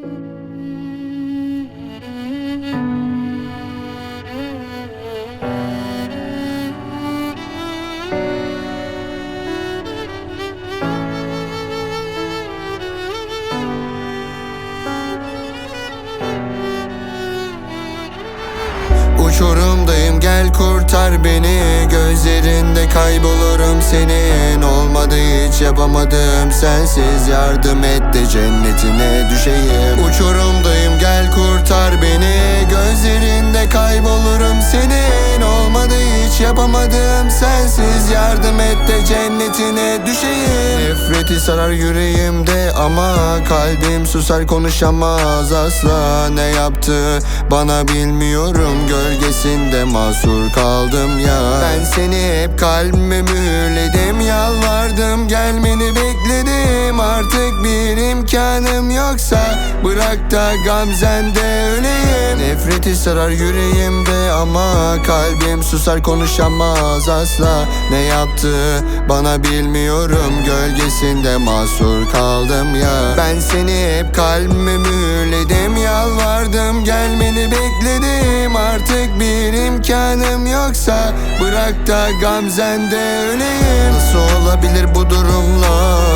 Uçurumdayım gel kurtar beni. Gözlerinde kaybolurum senin. Olmadı hiç yapamadım. Sensiz Yardım et cennetine düşeyim. Uçurumdayım gel kurtar beni. Gözlerinde kaybolurum senin. Olmadı hiç yapamadım. Sensiz Yardım et de cennetine düşeyim. Nefreti sarar yüreğimde ama Kalbim susar konuşamaz asla. Ne yaptı bana bilmiyorum. Gölgesinde mahsur kaldım ya. Ben seni hep kalbime mühürledim Yalvardım. Gelmeni bekledim Artık bir imkanım yoksa Bırak da gamzende öleyim. Nefreti sarar yüreğimde ama Kalbim susar konuşamaz asla. Ne yaptı bana bilmiyorum Gölgesinde mahsur kaldım ya. Ben seni hep kalbime mühürledim Yalvardım gelmeni bekledim. Artık bir imkanım yoksa Bırak da gamzende öleyim. Nasıl olabilir bu durumlar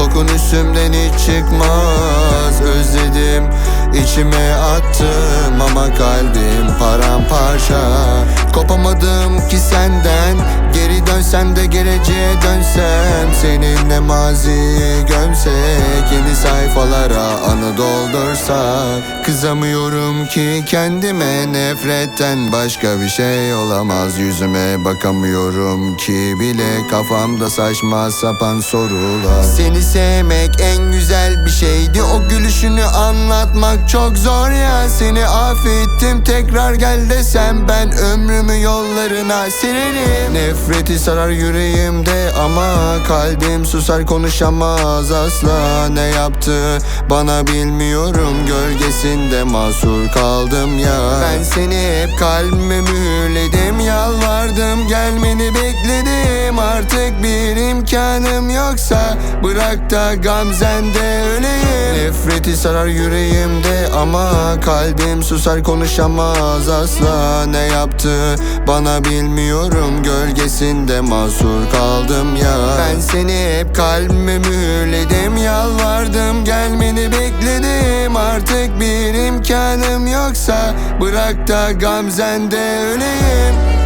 Kokun üstümden hiç çıkmaz. Özledim içime attım Ama kalbim paramparça. Kopamadım ki senden Geri dönsem de geleceğe dönsem. Seninle maziyi gömsek Yeni sayfalara anı doldursak. Kızamıyorum ki kendime Nefretten başka bir şey olamaz. Yüzüme bakamıyorum ki bile Kafamda saçma sapan sorular. Seni sevmek en güzel bir şeydi O gülüşünü anlatmak çok zor ya Seni affettim. Tekrar gel desem Ben ömrümü yollarına silerim. Nefreti sarar yüreğimde ama Kalbim susar konuşamaz asla. Ne yaptı bana bilmiyorum Gölgesinde mahsur kaldım ya. Ben seni hep kalbime mühürledim Yalvardım gelmeni bekledim. Artık bir imkanım yoksa Bırak da gamzende öleyim. Nefreti sarar yüreğimde ama Kalbim susar konuşamaz asla. Ne yaptı bana bilmiyorum Gölgesinde mahsur kaldım ya. Ben seni hep kalbime mühürledim Yalvardım gelmeni bekledim. Artık bir imkanım yoksa Bırak da gamzende öleyim